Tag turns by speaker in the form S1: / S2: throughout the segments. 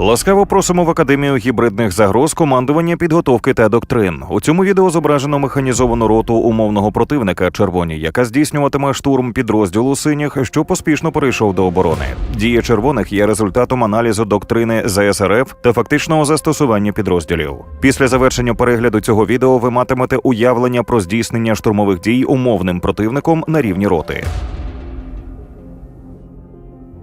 S1: Ласкаво просимо в академію гібридних загроз командування підготовки та доктрин. У цьому відео зображено механізовану роту умовного противника червоні, яка здійснюватиме штурм підрозділу синіх, що поспішно перейшов до оборони. Дія червоних є результатом аналізу доктрини ЗСРФ та фактичного застосування підрозділів. Після завершення перегляду цього відео ви матимете уявлення про здійснення штурмових дій умовним противником на рівні роти.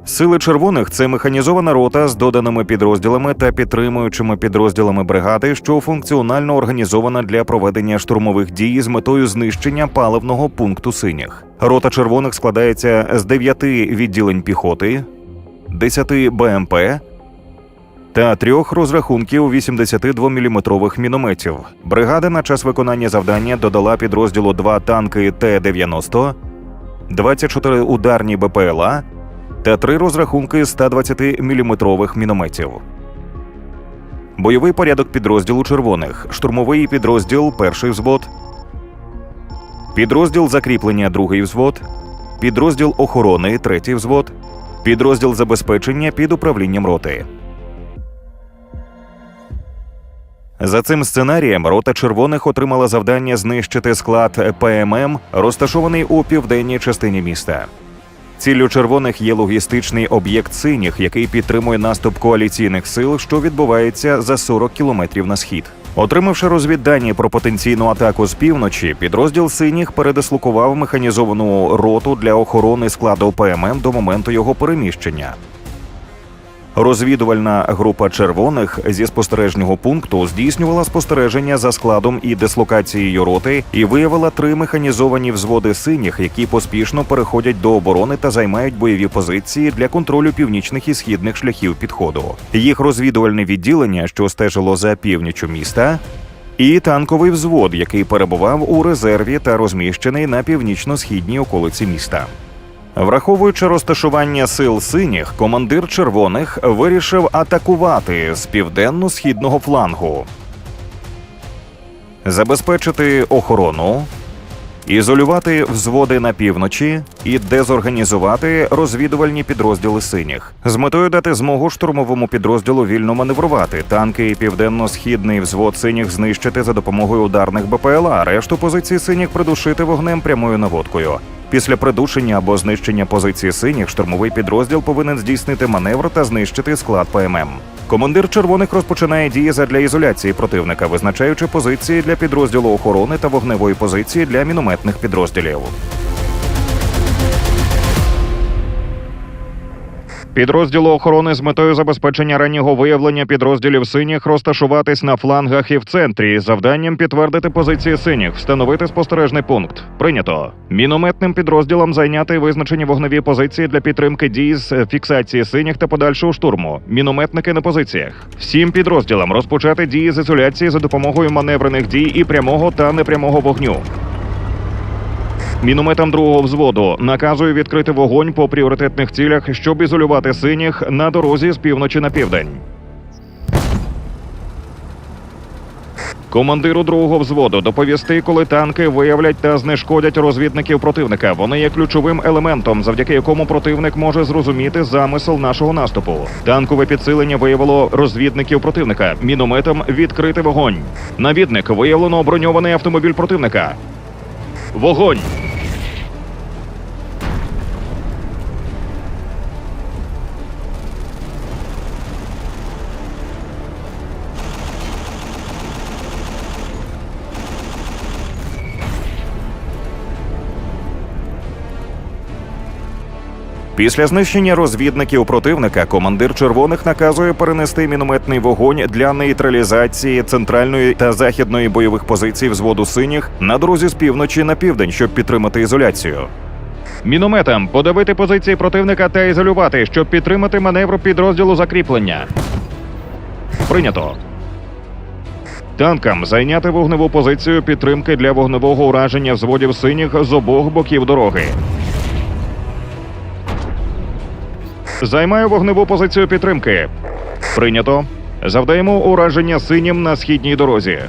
S1: Сили червоних це механізована рота з доданими підрозділами та підтримуючими підрозділами бригади, що функціонально організована для проведення штурмових дій з метою знищення паливного пункту синіх. Рота червоних складається з 9 відділень піхоти, 10 БМП та трьох розрахунків 82-мм мінометів. Бригада на час виконання завдання додала підрозділу 2 танки Т-90, 24 ударні БПЛА та три розрахунки 120-мм мінометів. Бойовий порядок підрозділу червоних, штурмовий підрозділ перший взвод, підрозділ закріплення другий взвод, підрозділ охорони третій взвод, підрозділ забезпечення під управлінням роти. За цим сценарієм рота червоних отримала завдання знищити склад ПММ, розташований у південній частині міста. Ціллю червоних є логістичний об'єкт синіх, який підтримує наступ коаліційних сил, що відбувається за 40 кілометрів на схід. Отримавши розвіддані про потенційну атаку з півночі, підрозділ синіх передислокував механізовану роту для охорони складу ПММ до моменту його переміщення. Розвідувальна група червоних зі спостережного пункту здійснювала спостереження за складом і дислокацією роти і виявила три механізовані взводи синіх, які поспішно переходять до оборони та займають бойові позиції для контролю північних і східних шляхів підходу. Їх розвідувальне відділення, що стежило за північю міста. І танковий взвод, який перебував у резерві та розміщений на північно-східній околиці міста. Враховуючи розташування сил синіх, командир червоних вирішив атакувати з південно-східного флангу, забезпечити охорону, ізолювати взводи на півночі і дезорганізувати розвідувальні підрозділи синіх з метою дати змогу штурмовому підрозділу вільно маневрувати. Танки і південно-східний взвод синіх знищити за допомогою ударних БПЛА, решту позицій синіх придушити вогнем прямою наводкою. Після придушення або знищення позиції синіх штурмовий підрозділ повинен здійснити маневр та знищити склад ПММ. Командир червоних розпочинає дії задля ізоляції противника, визначаючи позиції для підрозділу охорони та вогневої позиції для мінометних підрозділів. Підрозділу охорони з метою забезпечення раннього виявлення підрозділів синіх розташуватись на флангах і в центрі завданням підтвердити позиції синіх, встановити спостережний пункт. Прийнято. Мінометним підрозділам зайняти визначені вогневі позиції для підтримки дій з фіксації синіх та подальшого штурму. Мінометники на позиціях. Всім підрозділам розпочати дії з ізоляції за допомогою маневрених дій і прямого та непрямого вогню. Мінометам другого взводу наказую відкрити вогонь по пріоритетних цілях, щоб ізолювати синіх на дорозі з півночі на південь. Командиру другого взводу доповісти, коли танки виявлять та знешкодять розвідників противника. Вони є ключовим елементом, завдяки якому противник може зрозуміти замисел нашого наступу. Танкове підсилення виявило розвідників противника. Мінометом відкрити вогонь. Навідник виявлено броньований автомобіль противника. Вогонь! Після знищення розвідників противника командир червоних наказує перенести мінометний вогонь для нейтралізації центральної та західної бойових позицій взводу синіх на дорозі з півночі на південь, щоб підтримати ізоляцію. Мінометам подавити позиції противника та ізолювати, щоб підтримати маневр підрозділу закріплення. Прийнято. Танкам зайняти вогневу позицію підтримки для вогневого ураження взводів синіх з обох боків дороги. Займаю вогневу позицію підтримки. Прийнято. Завдаємо ураження синім на східній дорозі.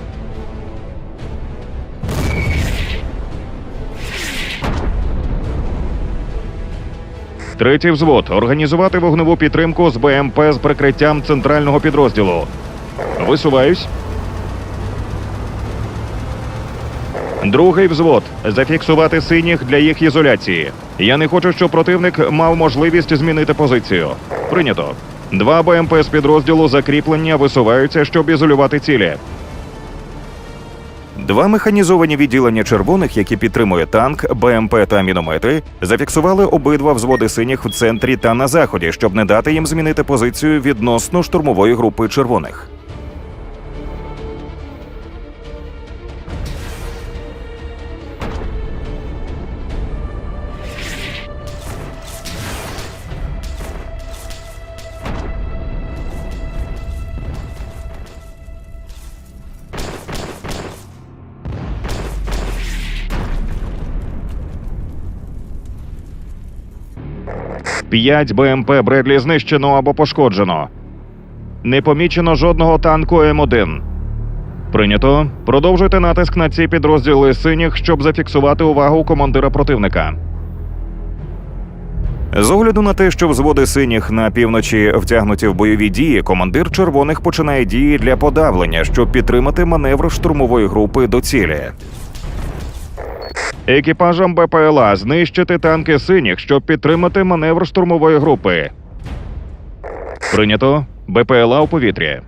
S1: Третій взвод організувати вогневу підтримку з БМП з прикриттям центрального підрозділу. Висуваюсь. Другий взвод зафіксувати синіх для їх ізоляції. Я не хочу, щоб противник мав можливість змінити позицію. Прийнято. Два БМП з підрозділу закріплення висуваються, щоб ізолювати цілі. Два механізовані відділення червоних, які підтримує танк, БМП та міномети, зафіксували обидва взводи синіх в центрі та на заході, щоб не дати їм змінити позицію відносно штурмової групи червоних. П'ять БМП Бредлі знищено або пошкоджено. Не помічено жодного танку М1. Прийнято. Продовжуйте натиск на ці підрозділи синіх, щоб зафіксувати увагу командира противника. З огляду на те, що взводи синіх на півночі втягнуті в бойові дії, командир червоних починає дії для подавлення, щоб підтримати маневр штурмової групи до цілі. Екіпажам БПЛА знищити танки синіх, щоб підтримати маневр штурмової групи. Прийнято. БПЛА у повітрі.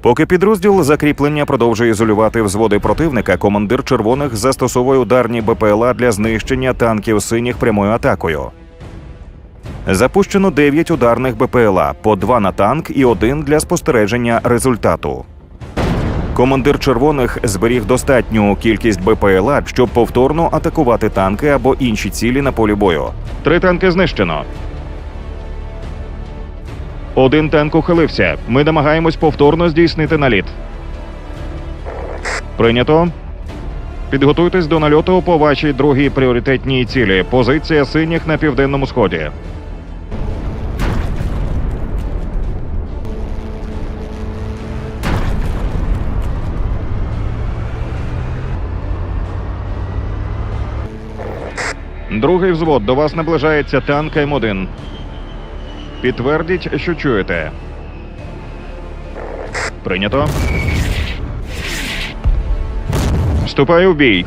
S1: Поки підрозділ закріплення продовжує ізолювати взводи противника, командир червоних застосовує ударні БПЛА для знищення танків синіх прямою атакою. Запущено 9 ударних БПЛА, по 2 на танк і один для спостереження результату. Командир червоних зберіг достатню кількість БПЛА, щоб повторно атакувати танки або інші цілі на полі бою. Три танки знищено. Один танк ухилився. Ми намагаємось повторно здійснити наліт. Прийнято. Підготуйтесь до нальоту по вашій другій пріоритетній цілі. Позиція синіх на південному сході. Другий взвод. До вас наближається танк М1. Підтвердіть, що чуєте. Прийнято. Вступаю в бій.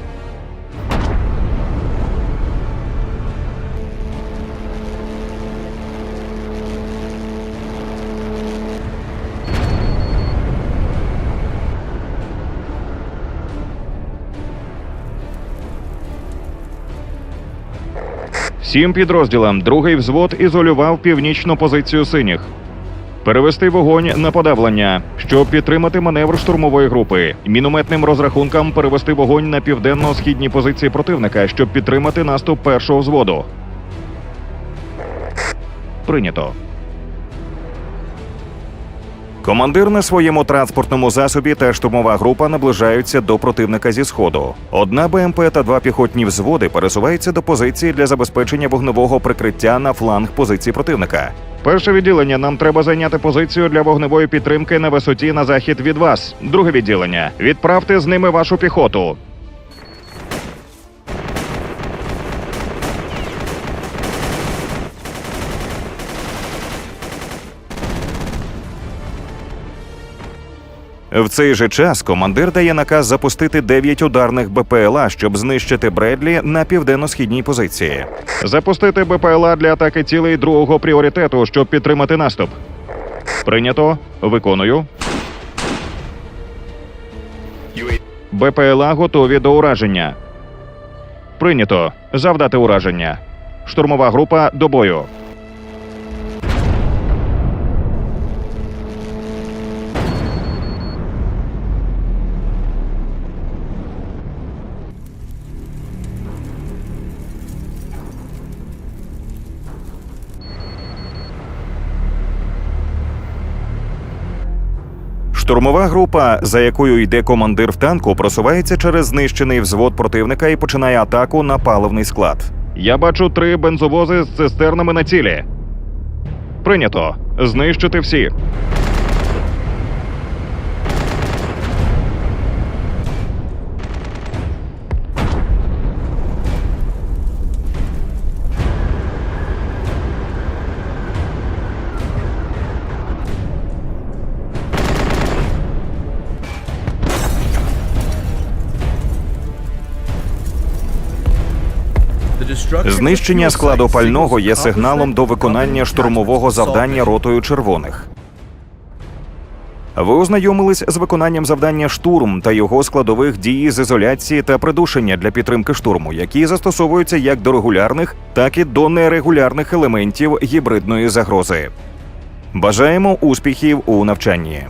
S1: Всім підрозділам другий взвод ізолював північну позицію синіх. Перевести вогонь на подавлення, щоб підтримати маневр штурмової групи. Мінометним розрахункам перевести вогонь на південно-східні позиції противника, щоб підтримати наступ першого взводу. Прийнято. Командир на своєму транспортному засобі та штурмова група наближаються до противника зі сходу. Одна БМП та два піхотні взводи пересуваються до позиції для забезпечення вогневого прикриття на фланг позиції противника. Перше відділення нам треба зайняти позицію для вогневої підтримки на висоті на захід від вас. Друге відділення відправте з ними вашу піхоту. В цей же час командир дає наказ запустити 9 ударних БПЛА, щоб знищити Бредлі на південно-східній позиції. Запустити БПЛА для атаки цілей другого пріоритету, щоб підтримати наступ. Прийнято. Виконую. БПЛА готові до ураження. Прийнято. Завдати ураження. Штурмова група до бою. Штурмова група, за якою йде командир в танку, просувається через знищений взвод противника і починає атаку на паливний склад. Я бачу три бензовози з цистернами на цілі. Прийнято. Знищити всі. Знищення складу пального є сигналом до виконання штурмового завдання ротою червоних. Ви ознайомились з виконанням завдання штурм та його складових дій з ізоляції та придушення для підтримки штурму, які застосовуються як до регулярних, так і до нерегулярних елементів гібридної загрози. Бажаємо успіхів у навчанні.